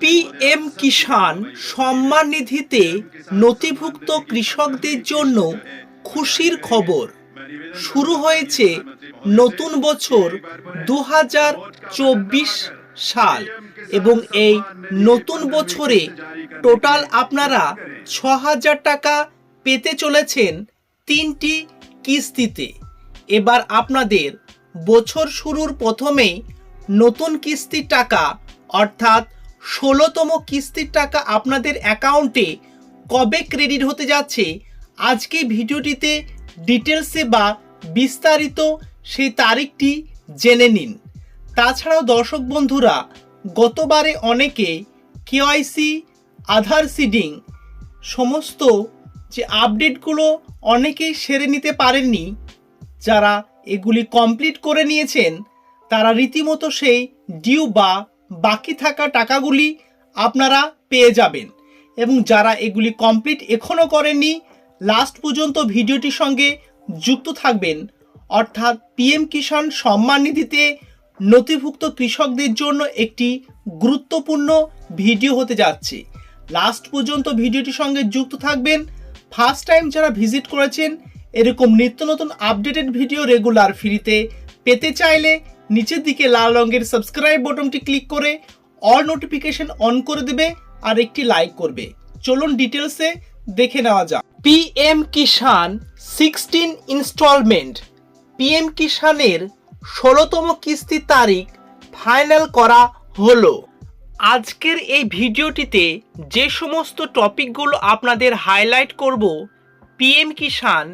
PM Kisan সম্মান নিধিতে নথিভুক্ত কৃষকদের জন্য খুশির খবর। শুরু হয়েছে নতুন বছর দু হাজার চব্বিশ সাল এবং এই নতুন বছরে টোটাল আপনারা ছ হাজার টাকা পেতে চলেছেন তিনটি কিস্তিতে। এবার আপনাদের বছর শুরুর প্রথমেই নতুন কিস্তির টাকা, অর্থাৎ ষোলোতম কিস্তির টাকা আপনাদের অ্যাকাউন্টে কবে ক্রেডিট হতে যাচ্ছে, আজকে ভিডিওটিতে ডিটেলসে বা বিস্তারিত সেই তারিখটি জেনে নিন। তাছাড়াও দর্শক বন্ধুরা, গতবারে অনেকে কেওয়াইসি আধার সিডিং, সমস্ত যে আপডেটগুলো অনেকেই সেরে নিতে পারেননি, যারা এগুলি কমপ্লিট করে নিয়েছেন, তারা রীতিমতো সেই ডিউ বা বাকি থাকা টাকাগুলি আপনারা পেয়ে যাবেন। এবং যারা এগুলি কমপ্লিট এখনও করেননি, লাস্ট পর্যন্ত ভিডিওটির সঙ্গে যুক্ত থাকবেন। অর্থাৎ পিএম কিষাণ সম্মান নিধিতে নথিভুক্ত কৃষকদের জন্য একটি গুরুত্বপূর্ণ ভিডিও হতে যাচ্ছে। লাস্ট পর্যন্ত ভিডিওটির সঙ্গে যুক্ত থাকবেন। ফার্স্ট টাইম যারা ভিজিট করেছেন, এরকম নিত্য নতুন আপডেটেড ভিডিও রেগুলার ফ্রিতে পেতে চাইলে নিচের দিকে লাল রঙের সাবস্ক্রাইব বটনটি ক্লিক করে অল নোটিফিকেশন অন করে দেবে আর একটি লাইক করবে। চলুন ডিটেলসে দেখে নেওয়া যাক। PM Kisan sixteen instalment PM কিষাণের ষোলোতম কিস্তির তারিখ ফাইনাল করা হলো। আজকের এই ভিডিওটিতে যে সমস্ত টপিকগুলো আপনাদের হাইলাইট করব PM Kisan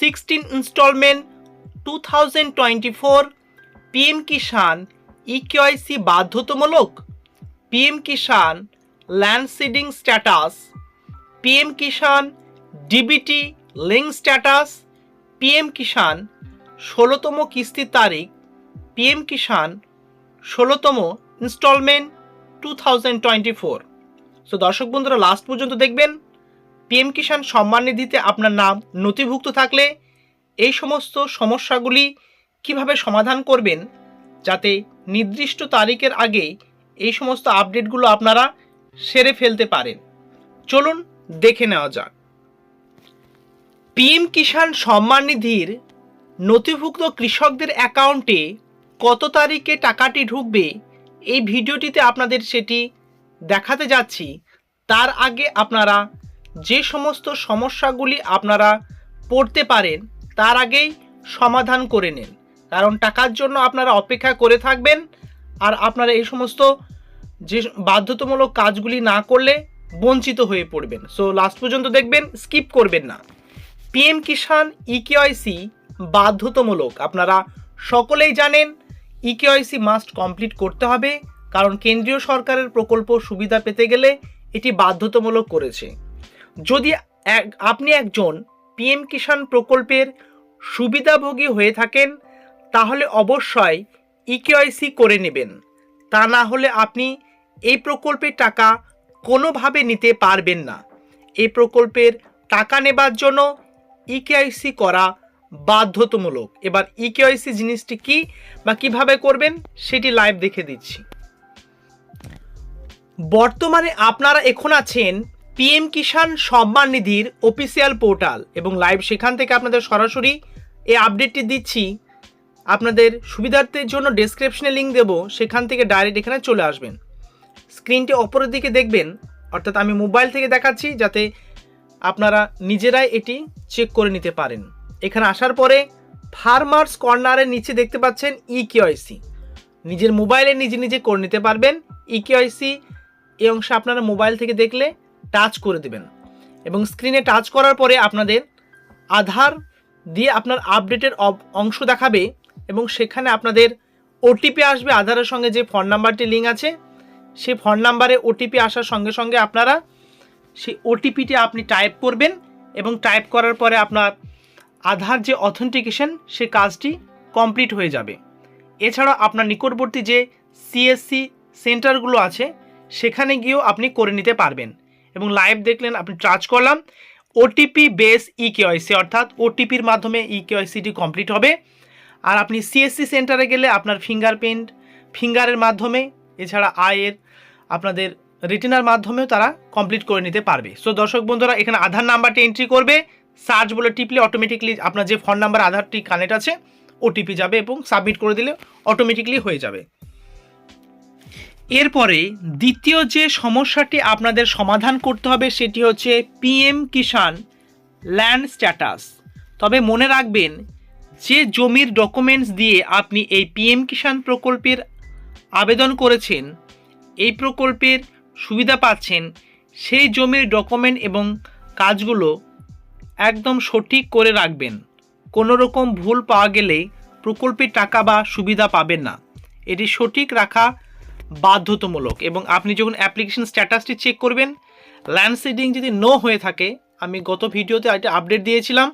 sixteen instalment two thousand twenty four PM Kisan eKYC বাধ্যতামূলক? PM Kisan land seeding status. PM Kisan DBT link status. PM Kisan ষোলোতম কিস্তির তারিখ। পিএম কিষাণ ষোলোতম instalment two thousand twenty four. So দর্শক বন্ধুরা, last পর্যন্ত দেখবেন, PM Kisan সম্মান নিধিতে আপনার নাম নথিভুক্ত থাকলে এই সমস্ত সমস্যাগুলি কীভাবে সমাধান করবেন যাতে নির্দিষ্ট তারিখের আগে এই সমস্ত আপডেটগুলো আপনারা সেরে ফেলতে পারেন। চলুন দেখে নেওয়া যাক। পিএম কিষাণ সম্মান নিধির নথিভুক্ত কৃষকদের অ্যাকাউন্টে কত তারিখে টাকাটি ঢুকবে এই ভিডিওটিতে আপনাদের সেটি দেখাতে যাচ্ছি। তার আগে আপনারা যে সমস্ত সমস্যাগুলি আপনারা পড়তে পারেন, তার আগেই সমাধান করে নিন। কারণ টাকার জন্য আপনারা অপেক্ষা করে থাকবেন আর আপনারা এই সমস্ত যে বাধ্যতামূলক কাজগুলি না করলে বঞ্চিত হয়ে পড়বেন। সো লাস্ট পর্যন্ত দেখবেন স্কিপ করবেন না। পিএম কিষাণ ইকেওয়াইসি বাধ্যতামূলক। আপনারা সকলেই জানেন ইকেওয়াইসি মাস্ট কমপ্লিট করতে হবে, কারণ কেন্দ্রীয় সরকারের প্রকল্প সুবিধা পেতে গেলে এটি বাধ্যতামূলক করেছে। যদি আপনি একজন পিএম কিষাণ প্রকল্পের সুবিধাভোগী হয়ে থাকেন তাহলে অবশ্যই ইকেওয়াইসি করে নেবেন। তা না হলে আপনি এই প্রকল্পের টাকা কোনোভাবে নিতে পারবেন না। এই প্রকল্পের টাকা নেবার জন্য ইকেআইসি করা বাধ্যতামূলক। এবার ইকেআইসি জিনিসটি কি বা কীভাবে করবেন সেটি লাইভ দেখে দিচ্ছি। বর্তমানে আপনারা এখন আছেন পিএম কিষাণ সম্মান নিধির অফিসিয়াল পোর্টাল এবং লাইভ সেখান থেকে আপনাদের সরাসরি এই আপডেটটি দিচ্ছি। আপনাদের সুবিধার্থের জন্য ডেসক্রিপশনে লিঙ্ক দেবো, সেখান থেকে ডাইরেক্ট এখানে চলে আসবেন। স্ক্রিনটি অপরের দিকে দেখবেন, অর্থাৎ আমি মোবাইল থেকে দেখাচ্ছি যাতে আপনারা নিজেরাই এটি চেক করে নিতে পারেন। এখানে আসার পরে ফার্মার্স কর্নারের নিচে দেখতে পাচ্ছেন ই কেওয়াইসি নিজের মোবাইলে নিজে নিজে করে নিতে পারবেন। ই কেওয়াইসি এই অংশে আপনারা মোবাইল থেকে দেখলে টাচ করে দেবেন। এবং স্ক্রিনে টাচ করার পরে আপনাদের আধার দিয়ে আপনার আপডেটের অংশ দেখাবে। এবং সেখানে আপনাদের ওটিপি আসবে আধারের সঙ্গে যে ফোন নাম্বারটি লিঙ্ক আছে সেই ফোন নাম্বারে ওটিপি আসার সঙ্গে সঙ্গে আপনারা সেই ওটিপিটি আপনি টাইপ করবেন এবং টাইপ করার পরে আপনার আধার যে অথেন্টিকেশন সে কাজটি কমপ্লিট হয়ে যাবে। এছাড়া আপনার নিকটবর্তী যে সিএসসি সেন্টারগুলো আছে, সেখানে গিয়েও আপনি করে নিতে পারবেন। এবং লাইভ দেখলেন, আপনি টাচ করলাম ওটিপি বেস ই কেওয়াইসি অর্থাৎ ওটিপির মাধ্যমে ই কেওয়াইসিটি কমপ্লিট হবে। আর আপনি সিএসসি সেন্টারে গেলে আপনার ফিঙ্গারপ্রিন্ট ফিঙ্গারের মাধ্যমে, এছাড়া আয়ের, আপনাদের রিটিনার মাধ্যমেও তারা কমপ্লিট করে নিতে পারবে। সো দর্শক বন্ধুরা, এখানে আধার নাম্বারটি এন্ট্রি করবে। সার্চ বলে টিপলে অটোমেটিকলি আপনার যে ফোন নাম্বার আধারটি কানেক্ট আছে ওটিপি যাবে এবং সাবমিট করে দিলে অটোমেটিকলি হয়ে যাবে। এরপরে, দ্বিতীয় যে সমস্যাটি আপনাদের সমাধান করতে হবে, সেটি হচ্ছে পিএম কিষাণ ল্যান্ড স্ট্যাটাস তবে মনে রাখবেন যে জমির ডকুমেন্টস দিয়ে আপনি এই পিএম কিষাণ প্রকল্পের আবেদন করেছেন, এই প্রকল্পের সুবিধা পাচ্ছেন, সেই জমির ডকুমেন্ট এবং কাজগুলো একদম সঠিক করে রাখবেন। কোনো রকম ভুল পাওয়া গেলে প্রকল্পের টাকা বা সুবিধা পাবেন না। এটি সঠিক রাখা বাধ্যতামূলক এবং আপনি যখন অ্যাপ্লিকেশন স্ট্যাটাসটি চেক করবেন ল্যান্ড সিডিং যদি নো হয়ে থাকে, আমি গত ভিডিওতে একটা আপডেট দিয়েছিলাম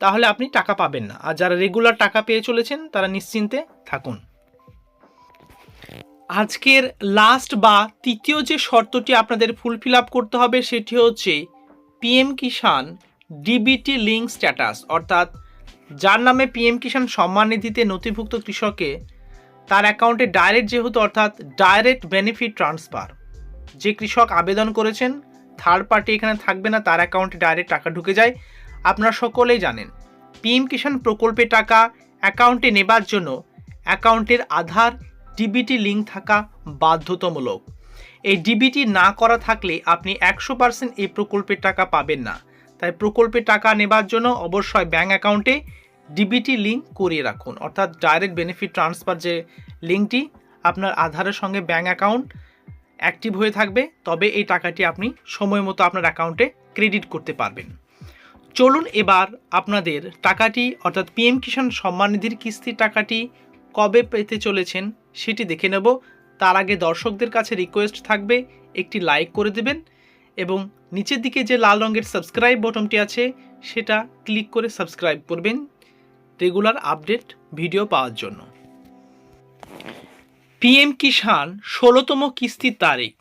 তাহলে আপনি টাকা পাবেন না। আর যারা রেগুলার টাকা পেয়ে চলেছেন, তারা নিশ্চিন্তে থাকুন। আজকের লাস্ট বা তৃতীয় যে শর্তটি আপনাদের ফুলফিল আপ করতে হবে, সেটি হচ্ছে PM Kisan DBT link status অর্থাৎ যার নামে পিএম কিষাণ সম্মান নিধিতে নথিভুক্ত কৃষকে তার অ্যাকাউন্টে ডাইরেক্ট যেহেতু, অর্থাৎ ডাইরেক্ট বেনিফিট ট্রান্সফার যে কৃষক আবেদন করেছেন থার্ড পার্টি এখানে থাকবে না, তার অ্যাকাউন্টে ডাইরেক্ট টাকা ঢুকে যায়। আপনারা সকলেই জানেন, পিএম কিষাণ প্রকল্পে টাকা অ্যাকাউন্টে নেবার জন্য অ্যাকাউন্টের আধার, ডিবিটি লিঙ্ক থাকা বাধ্যতামূলক। এই ডিবিটি না করা থাকলে আপনি একশো পার্সেন্ট এই প্রকল্পের টাকা পাবেন না। তাই প্রকল্পের টাকা নেবার জন্য অবশ্যই ব্যাঙ্ক অ্যাকাউন্টে ডিবিটি লিঙ্ক করিয়ে রাখুন। অর্থাৎ ডাইরেক্ট বেনিফিট ট্রান্সফার যে লিঙ্কটি, আপনার আধারের সঙ্গে ব্যাঙ্ক অ্যাকাউন্ট অ্যাক্টিভ হয়ে থাকবে, তবে এই টাকাটি আপনি সময় মতো আপনার অ্যাকাউন্টে ক্রেডিট করতে পারবেন। চলুন এবার আপনাদের টাকাটি, অর্থাৎ পিএম কিষাণ সম্মান নিধির কিস্তির টাকাটি কবে পেতে চলেছেন সেটি দেখে নেব। তার আগে দর্শকদের কাছে রিকোয়েস্ট থাকবে, একটি লাইক করে দেবেন এবং নিচের দিকে যে লাল রঙের সাবস্ক্রাইব বটনটি আছে, সেটা ক্লিক করে সাবস্ক্রাইব করবেন রেগুলার আপডেট ভিডিও পাওয়ার জন্য। পিএম কিষাণ ষোলোতম কিস্তির তারিখ।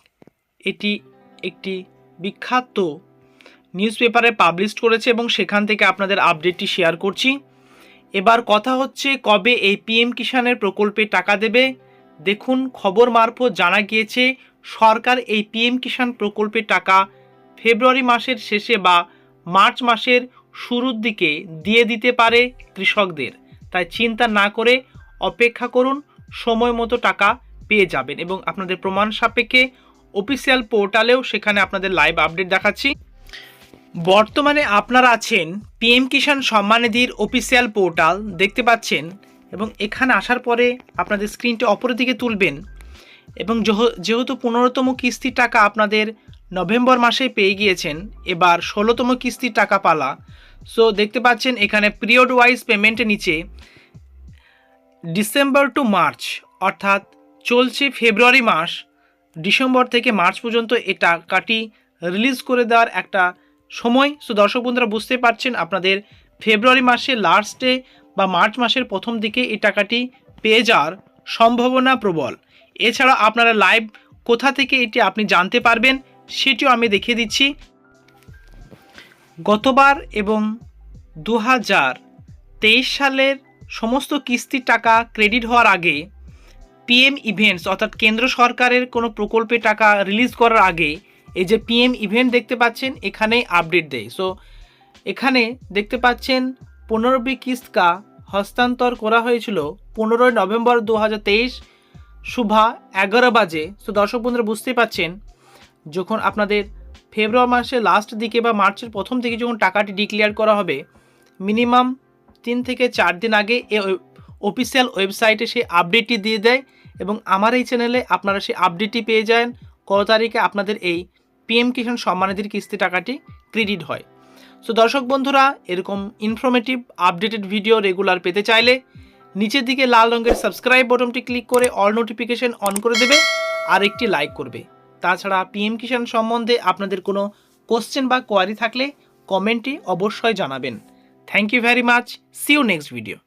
এটি একটি বিখ্যাত নিউজ পেপারে পাবলিশ করেছে এবং সেখান থেকে আপনাদের আপডেটটি শেয়ার করছি। এবার কথা হচ্ছে কবে এই পিএম কিষাণের প্রকল্পে টাকা দেবে। দেখুন, খবর মারফত জানা গিয়েছে, সরকার এই পিএম কিষাণ প্রকল্পের টাকা ফেব্রুয়ারি মাসের শেষে বা মার্চ মাসের শুরুর দিকে দিয়ে দিতে পারে কৃষকদের। তাই চিন্তা না করে অপেক্ষা করুন, সময় মতো টাকা পেয়ে যাবেন। এবং আপনাদের প্রমাণ সাপেক্ষে অফিসিয়াল পোর্টালেও সেখানে আপনাদের লাইভ আপডেট দেখাচ্ছি। বর্তমানে আপনারা আছেন পিএম কিষাণ সম্মান নিধির অফিসিয়াল পোর্টাল, দেখতে পাচ্ছেন, এবং এখানে আসার পরে আপনাদের স্ক্রিনটি অপরের দিকে তুলবেন, এবং যেহেতু পনেরোতম কিস্তির টাকা আপনাদের নভেম্বর মাসে পেয়ে গিয়েছেন, এবার ষোলোতম কিস্তির টাকা পালা। সো, দেখতে পাচ্ছেন, এখানে পিরিয়ড ওয়াইজ পেমেন্টের নিচে ডিসেম্বর টু মার্চ, অর্থাৎ চলছে ফেব্রুয়ারি মাস, ডিসেম্বর থেকে মার্চ পর্যন্ত এই টাকাটি রিলিজ করে দেওয়ার একটা সময়। সো দর্শক বন্ধুরা বুঝতে পারছেন আপনাদের ফেব্রুয়ারি মাসের লাস্টে বা মার্চ মাসের প্রথম দিকে এই টাকাটি পেয়ে যাওয়ার সম্ভাবনা প্রবল। এছাড়া আপনারা লাইভ কোথা থেকে এটি আপনি জানতে পারবেন সেটিও আমি দেখিয়ে দিচ্ছি। গতবার এবং দু হাজার তেইশ সালের সমস্ত কিস্তির টাকা ক্রেডিট হওয়ার আগে পিএম ইভেন্টস অর্থাৎ কেন্দ্র সরকারের কোনো প্রকল্পে টাকা রিলিজ করার আগে এই যে পিএম ইভেন্ট দেখতে পাচ্ছেন, এখানেই আপডেট দেয়। সো এখানে দেখতে পাচ্ছেন, পনেরোবি কিস্তা হস্তান্তর করা হয়েছিল পনেরোই নভেম্বর দু হাজার তেইশ শুভা এগারো বাজে। তো দর্শক বন্ধুরা, বুঝতেই পাচ্ছেন, যখন আপনাদের ফেব্রুয়ারি মাসের লাস্ট দিকে বা মার্চের প্রথম দিকে যখন টাকাটি ডিক্লেয়ার করা হবে মিনিমাম তিন থেকে চার দিন আগে এ অফিসিয়াল ওয়েবসাইটে সেই আপডেটটি দিয়ে দেয় এবং আমার এই চ্যানেলে আপনারা সেই আপডেটটি পেয়ে যান। কত তারিখে আপনাদের এই পিএম কিষাণ সম্মানিধির কিস্তি টাকাটি ক্রেডিট হয়। সো দর্শক বন্ধুরা, এরকম ইনফরমেটিভ আপডেটেড ভিডিও রেগুলার পেতে চাইলে নিচের দিকে লাল রঙের সাবস্ক্রাইব বটনটি ক্লিক করে অল নোটিফিকেশন অন করে দেবে আর একটি লাইক করবে। তাছাড়া পিএম কিষাণ সম্বন্ধে আপনাদের কোনো কোশ্চেন বা কোয়ারি থাকলে কমেন্টে অবশ্যই জানাবেন। Thank you very much see you next video